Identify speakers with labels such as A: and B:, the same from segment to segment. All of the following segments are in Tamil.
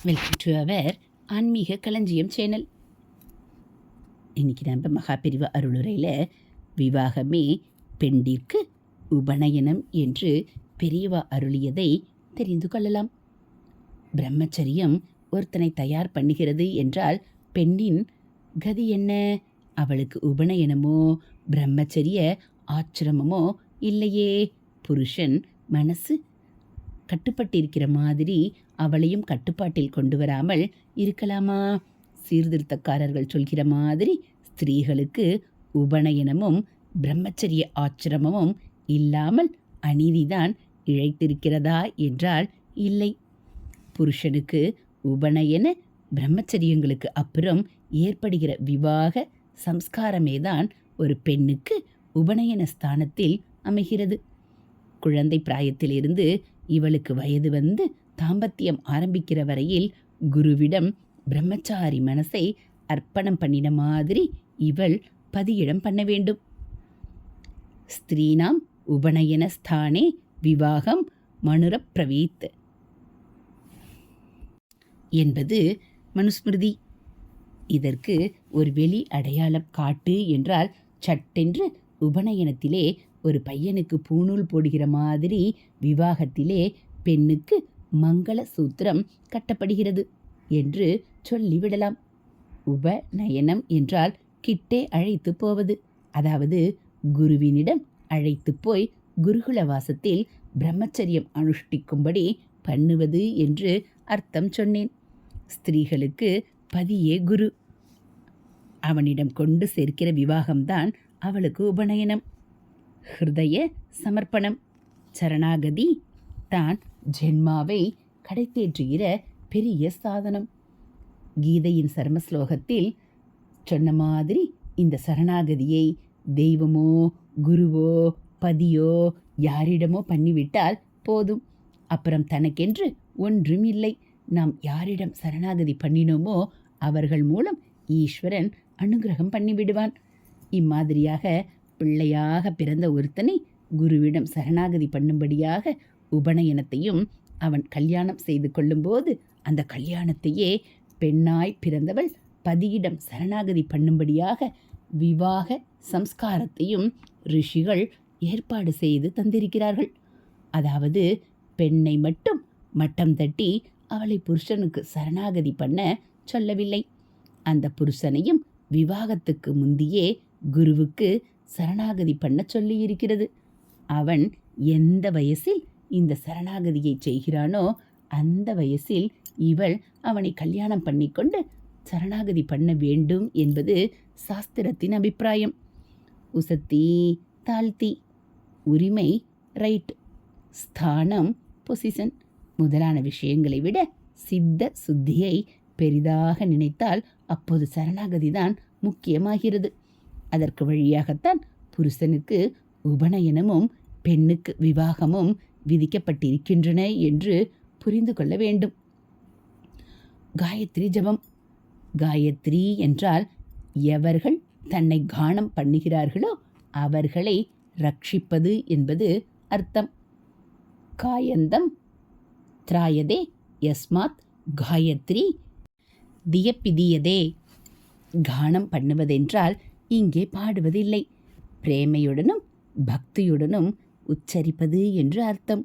A: வெல்கம் டு அவர் ஆன்மீக களஞ்சியம் சேனல் இன்னைக்கு நம்ம மகாபிரிவு அருளுரையில் விவாகமே பெண்டிற்கு உபநயனம் என்று பெரியவா அருளியதை தெரிந்து கொள்ளலாம் பிரம்மச்சரியம் ஒருத்தனை தயார் பண்ணுகிறது என்றால் பெண்ணின் கதி என்ன அவளுக்கு உபநயனமோ பிரம்மச்சரிய ஆச்சிரமமோ இல்லையே புருஷன் மனசு கட்டுப்பட்டிருக்கிற மாதிரி அவளையும் கட்டுப்பாட்டில் கொண்டு வராமல் இருக்கலாமா? சீர்திருத்தக்காரர்கள் சொல்கிற மாதிரி ஸ்திரீகளுக்கு உபநயனமும் பிரம்மச்சரிய ஆச்சிரமமும் இல்லாமல் அநீதிதான் இழைத்திருக்கிறதா என்றால் இல்லை. புருஷனுக்கு உபநயன பிரம்மச்சரியங்களுக்கு அப்புறம் ஏற்படுகிற விவாக சம்ஸ்காரமே தான் ஒரு பெண்ணுக்கு உபநயன ஸ்தானத்தில் அமைகிறது. குழந்தை பிராயத்திலிருந்து இவளுக்கு வயது வந்து தாம்பத்தியம் ஆரம்பிக்கிற வரையில் குருவிடம் பிரம்மச்சாரி மனசை அர்ப்பணம் பண்ணின மாதிரி இவள் பதியிடம் பண்ண வேண்டும். ஸ்திரீனாம் உபநயன ஸ்தானே விவாகம் மனுரப்பிரவீத் என்பது மனுஸ்மிருதி. இதற்கு ஒரு வெளி அடையாளம் காட்டு என்றால் சட்டென்று உபநயனத்திலே ஒரு பையனுக்கு பூணூல் போடுகிற மாதிரி விவாகத்திலே பெண்ணுக்கு மங்கள சூத்திரம் கட்டப்படுகிறது என்று சொல்லிவிடலாம். உபநயனம் என்றால் கிட்டே அழைத்து போவது. அதாவது குருவினிடம் அழைத்து போய் குருகுல வாசத்தில் பிரம்மச்சரியம் அனுஷ்டிக்கும்படி பண்ணுவது என்று அர்த்தம் சொன்னேன். ஸ்திரீகளுக்கு பதியே குரு. அவனிடம் கொண்டு சேர்க்கிற விவாகம்தான் அவளுக்கு உபநயனம். ஹிருதய சமர்ப்பணம். சரணாகதி. தான் ஜென்மாவை கடைத்தேற்றுகிற பெரிய சாதனம். கீதையின் சர்மஸ்லோகத்தில் சொன்ன மாதிரி இந்த சரணாகதியை தெய்வமோ குருவோ பதியோ யாரிடமோ பண்ணிவிட்டால் போதும். அப்புறம் தனக்கென்று ஒன்றும் இல்லை நாம் யாரிடம் சரணாகதி பண்ணினோமோ அவர்கள் மூலம் ஈஸ்வரன் அனுகிரகம் பண்ணிவிடுவான். இம்மாதிரியாக பிள்ளையாக பிறந்த ஒருத்தனை குருவிடம் சரணாகதி பண்ணும்படியாக உபநயனத்தையும் அவன் கல்யாணம் செய்து கொள்ளும்போது அந்த கல்யாணத்தையே பெண்ணாய் பிறந்தவள் பதியிடம் சரணாகதி பண்ணும்படியாக விவாக சம்ஸ்காரத்தையும் ரிஷிகள் ஏற்பாடு செய்து தந்திருக்கிறார்கள். அதாவது பெண்ணை மட்டும் மட்டம் தட்டி அவளை புருஷனுக்கு சரணாகதி பண்ண சொல்லவில்லை. அந்த புருஷனையும் விவாகத்துக்கு முந்தியே குருவுக்கு சரணாகதி பண்ண சொல்லி இருக்கிறது அவன் எந்த வயசில் இந்த சரணாகதியை செய்கிறானோ அந்த வயசில் இவள் அவனை கல்யாணம் பண்ணிக்கொண்டு சரணாகதி பண்ண வேண்டும் என்பது சாஸ்திரத்தின் அபிப்பிராயம். உசத்தி தாழ்த்தி உரிமை ரைட் ஸ்தானம் பொசிஷன் முதலான விஷயங்களை விட சித்த சுத்தியை பெரிதாக நினைத்தால் அப்போது சரணாகதி தான் முக்கியமாகிறது. அதற்கு வழியாகத்தான் புருஷனுக்கு உபநயனமும் பெண்ணுக்கு விவாகமும் விதிக்கப்பட்டிருக்கின்றன என்று புரிந்து கொள்ள வேண்டும். காயத்ரி ஜபம். காயத்ரி என்றால் எவர்கள் தன்னை கானம் பண்ணுகிறார்களோ அவர்களை ரட்சிப்பது என்பது அர்த்தம். காயந்தம். திராயதே. யஸ்மாத். காயத்ரி. தியப்பிதியதே. கானம் பண்ணுவதென்றால் இங்கே பாடுவதில்லை. பிரேமையுடனும் பக்தியுடனும் உச்சரிப்பது என்று அர்த்தம்.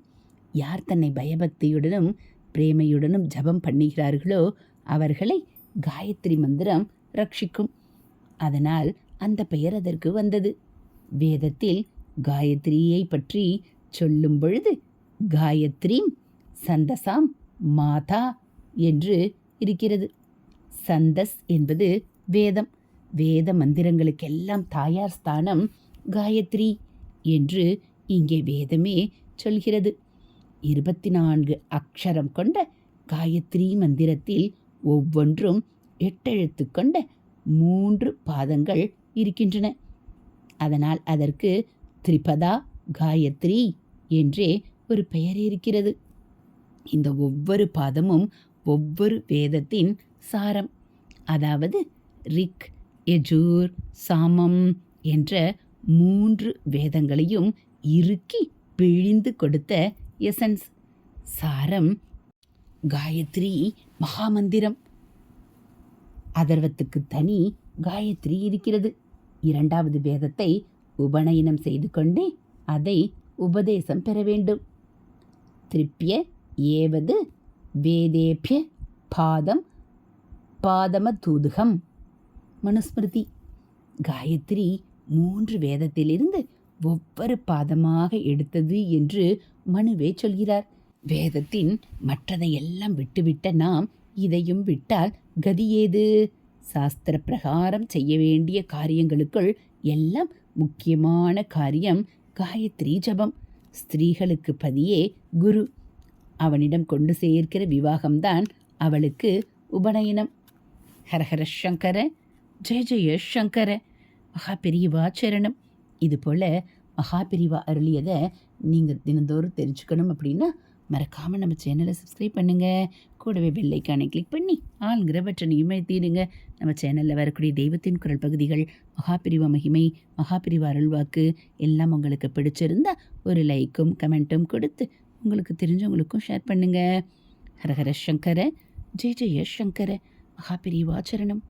A: யார் தன்னை பயபக்தியுடனும் பிரேமையுடனும் ஜபம் பண்ணுகிறார்களோ அவர்களை காயத்ரி மந்திரம் ரட்சிக்கும். அதனால் அந்த பெயர் அதற்கு வந்தது. வேதத்தில் காயத்ரியை பற்றி சொல்லும் பொழுது காயத்ரி சந்தசாம் மாதா என்று இருக்கிறது. சந்தஸ் என்பது வேதம். வேத மந்திரங்களுக்கெல்லாம் தாயார் ஸ்தானம் காயத்ரி என்று இங்கே வேதமே சொல்கிறது. இருபத்தி நான்கு அக்ஷரம் கொண்ட காயத்ரி மந்திரத்தில் ஒவ்வொன்றும் எட்டெழுத்து கொண்ட மூன்று பாதங்கள் இருக்கின்றன. அதனால் அதற்கு திரிபதா காயத்ரி என்றே ஒரு பெயர் இருக்கிறது. இந்த ஒவ்வொரு பாதமும் ஒவ்வொரு வேதத்தின் சாரம். அதாவது ரிக் யஜூர் சாமம் என்ற மூன்று வேதங்களையும் இறுக்கி பிழிந்து கொடுத்த எசன்ஸ். சாரம் காயத்ரி மகாமந்திரம். அதர்வத்துக்கு தனி காயத்ரி இருக்கிறது. இரண்டாவது வேதத்தை உபநயனம் செய்து கொண்டே அதை உபதேசம் பெற வேண்டும். திருப்பிய ஏவது வேதேபிய பாதம் பாதமதூதுகம் மனுஸ்மிருதி. காயத்ரி மூன்று வேதத்திலிருந்து ஒவ்வொரு பாதமாக எடுத்தது என்று மனுவே சொல்கிறார். வேதத்தின் மற்றதையெல்லாம் விட்டுவிட்ட நாம் இதையும் விட்டால் கதியேது சாஸ்திர பிரகாரம் செய்ய வேண்டிய காரியங்களுக்குள் எல்லாம் முக்கியமான காரியம் காயத்ரி ஜபம். ஸ்திரீகளுக்கு பதியே குரு. அவனிடம் கொண்டு சேர்க்கிற விவாகம்தான் அவளுக்கு உபநயனம். ஹரஹர சங்கர ஜெய ஜெய சங்கர மகாபெரியவா சரணம். இது போல் மகாபெரிவா அருளியதை நீங்கள் தினந்தோறும் தெரிஞ்சுக்கணும் அப்படின்னா மறக்காமல் நம்ம சேனலை சப்ஸ்கிரைப் பண்ணுங்கள் கூடவே வெள்ளைக்கானை கிளிக் பண்ணி ஆளுங்கிற பட்டனையும் தீருங்க நம்ம சேனலில் வரக்கூடிய தெய்வத்தின் குரல் பகுதிகள் மகாபிரிவா மகிமை மகாபிரிவா அருள்வாக்கு எல்லாம் உங்களுக்கு பிடிச்சிருந்தா ஒரு லைக்கும் கமெண்ட்டும் கொடுத்து உங்களுக்கு தெரிஞ்சவங்களுக்கும் ஷேர் பண்ணுங்கள் ஹரஹர சங்கர ஜெய ஜெய சங்கர மகாபிரிவாச்சரணம்